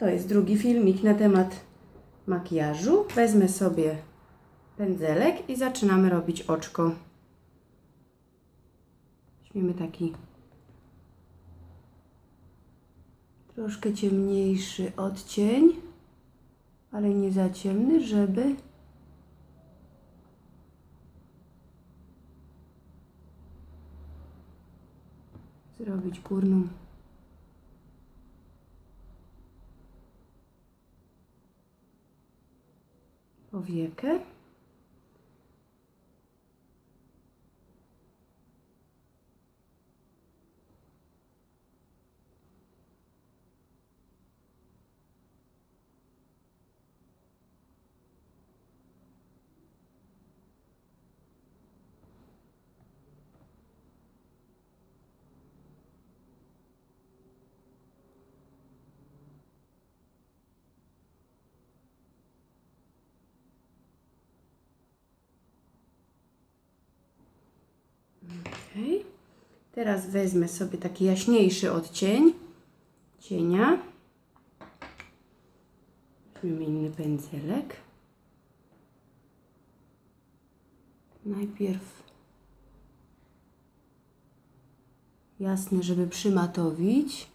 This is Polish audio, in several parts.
To jest drugi filmik na temat makijażu. Wezmę sobie pędzelek i zaczynamy robić oczko. Weźmiemy taki troszkę ciemniejszy odcień, ale nie za ciemny, żeby zrobić górną powiekę. Okej. Teraz wezmę sobie taki jaśniejszy odcień cienia. Weźmiemy inny pędzelek. Najpierw jasny, żeby przymatowić.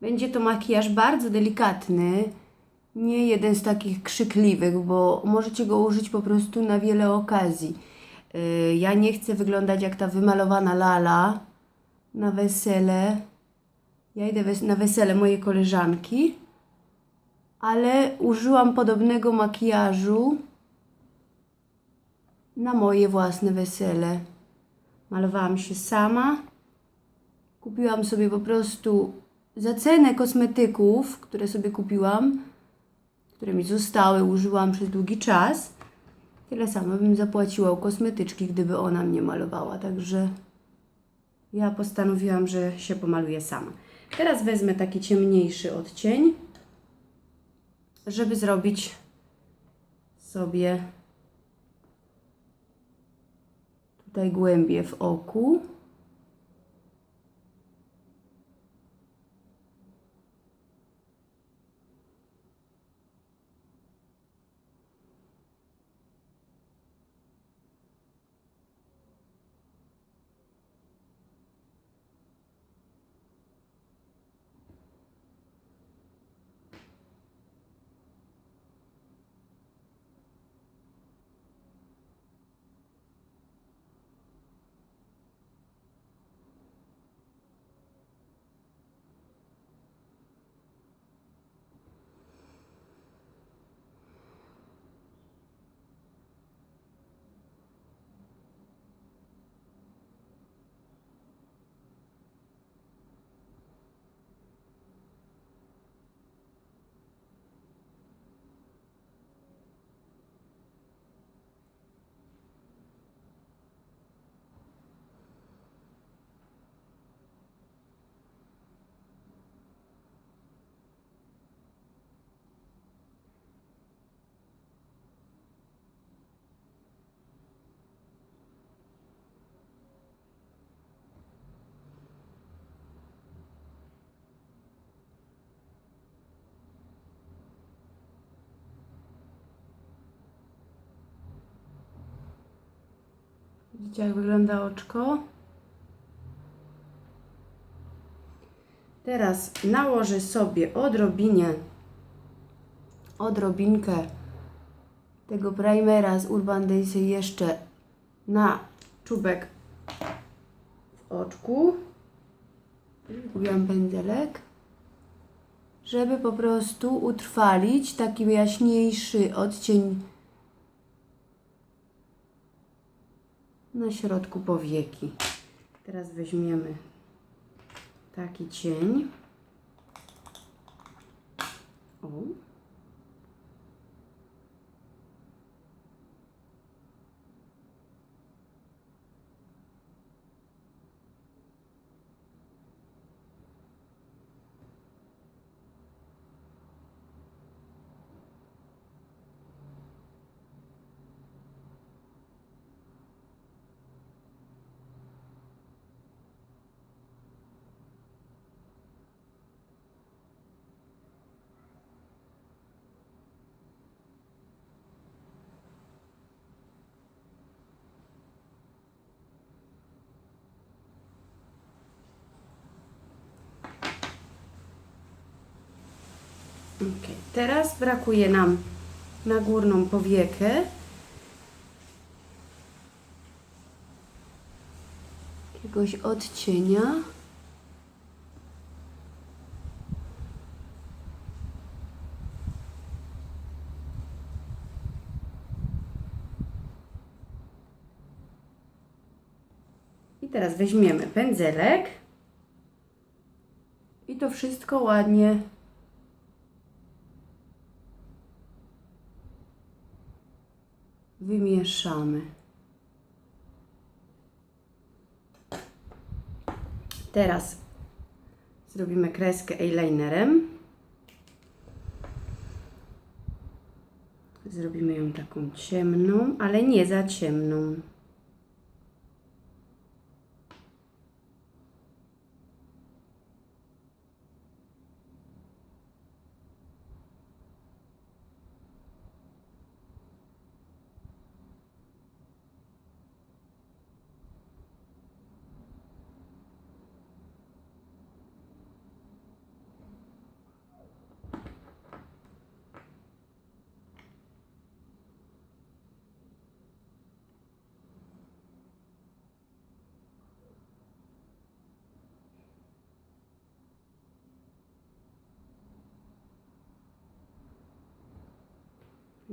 Będzie to makijaż bardzo delikatny, nie jeden z takich krzykliwych, bo możecie go użyć po prostu na wiele okazji. Yy, Ja nie chcę wyglądać jak ta wymalowana lala na wesele. Ja idę na wesele mojej koleżanki, ale użyłam podobnego makijażu na moje własne wesele. Malowałam się sama. Kupiłam sobie po prostu za cenę kosmetyków, które sobie kupiłam, które mi zostały, użyłam przez długi czas. Tyle samo bym zapłaciła u kosmetyczki, gdyby ona mnie malowała. Także ja postanowiłam, że się pomaluję sama. Teraz wezmę taki ciemniejszy odcień, żeby zrobić sobie tutaj głębie w oku. Widzicie, jak wygląda oczko? Teraz nałożę sobie odrobinie, odrobinkę tego primera z Urban Daisy jeszcze na czubek w oczku. Zgubiłam pędzelek. Żeby po prostu utrwalić taki jaśniejszy odcień na środku powieki. Teraz weźmiemy taki cień. O. Ok, teraz brakuje nam na górną powiekę jakiegoś odcienia. I teraz weźmiemy pędzelek i to wszystko ładnie wymieszamy. Teraz zrobimy kreskę eyelinerem. Zrobimy ją taką ciemną, ale nie za ciemną.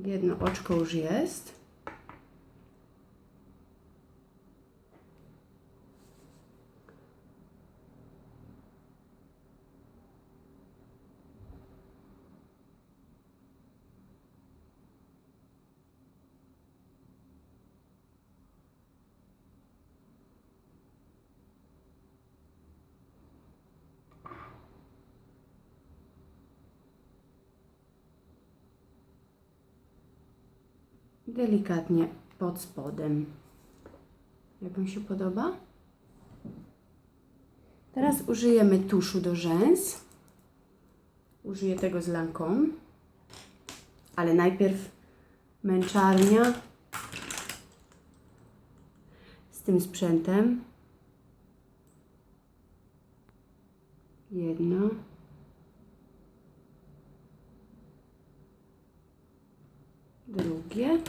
Jedno oczko już jest. Delikatnie pod spodem. Jak Wam się podoba? Teraz użyjemy tuszu do rzęs. Użyję tego z lanką. Ale najpierw męczarnia z tym sprzętem. Jedno. Drugie.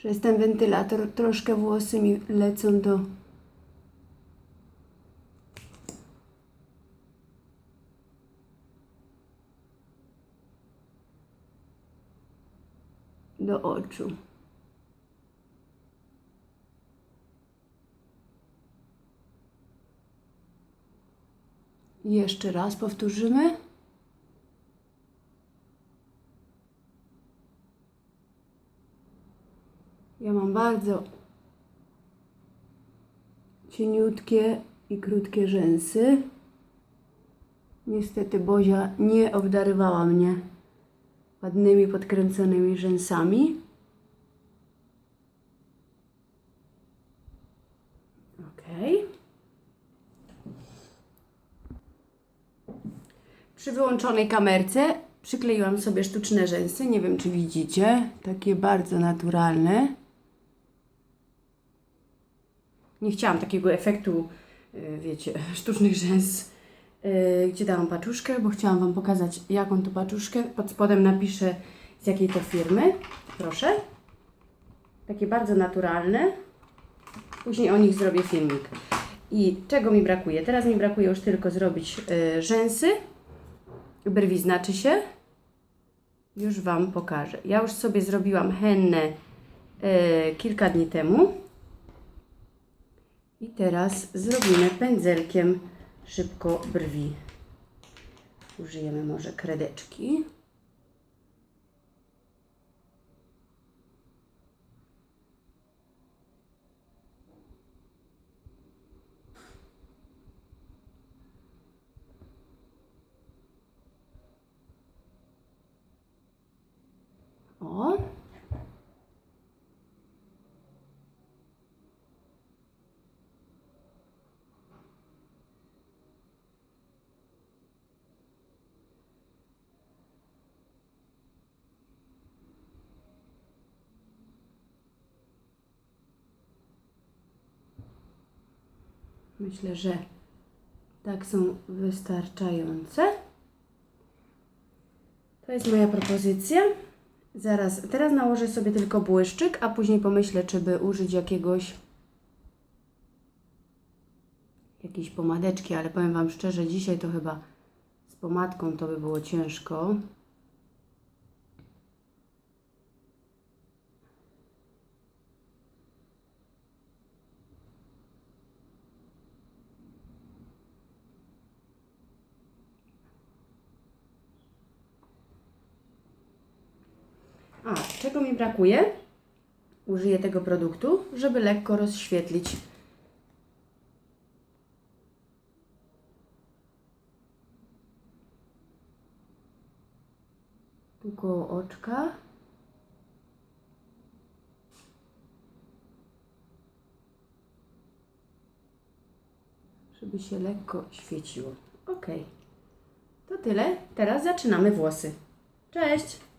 Przez ten wentylator troszkę włosy mi lecą do do oczu. Jeszcze raz powtórzymy. Ja mam bardzo cieniutkie i krótkie rzęsy. Niestety Bozia nie obdarowała mnie ładnymi, podkręconymi rzęsami. Ok. Przy wyłączonej kamerce przykleiłam sobie sztuczne rzęsy. Nie wiem, czy widzicie. Takie bardzo naturalne. Nie chciałam takiego efektu, y, wiecie, sztucznych rzęs, y, gdzie dałam paczuszkę, bo chciałam Wam pokazać, jaką to paczuszkę. Pod spodem napiszę, z jakiej to firmy. Proszę. Takie bardzo naturalne. Później o nich zrobię filmik. I czego mi brakuje? Teraz mi brakuje już tylko zrobić y, rzęsy. Brwi znaczy się. Już Wam pokażę. Ja już sobie zrobiłam hennę kilka dni temu. I teraz zrobimy pędzelkiem szybko brwi. Użyjemy może kredeczki. Myślę, że tak są wystarczające. To jest moja propozycja. Zaraz, teraz nałożę sobie tylko błyszczyk, a później pomyślę, czy by użyć jakiegoś jakiejś pomadeczki, ale powiem Wam szczerze, dzisiaj to chyba z pomadką to by było ciężko. A, czego mi brakuje? Użyję tego produktu, żeby lekko rozświetlić tu koło oczka. Żeby się lekko świeciło. Ok. To tyle. Teraz zaczynamy włosy. Cześć!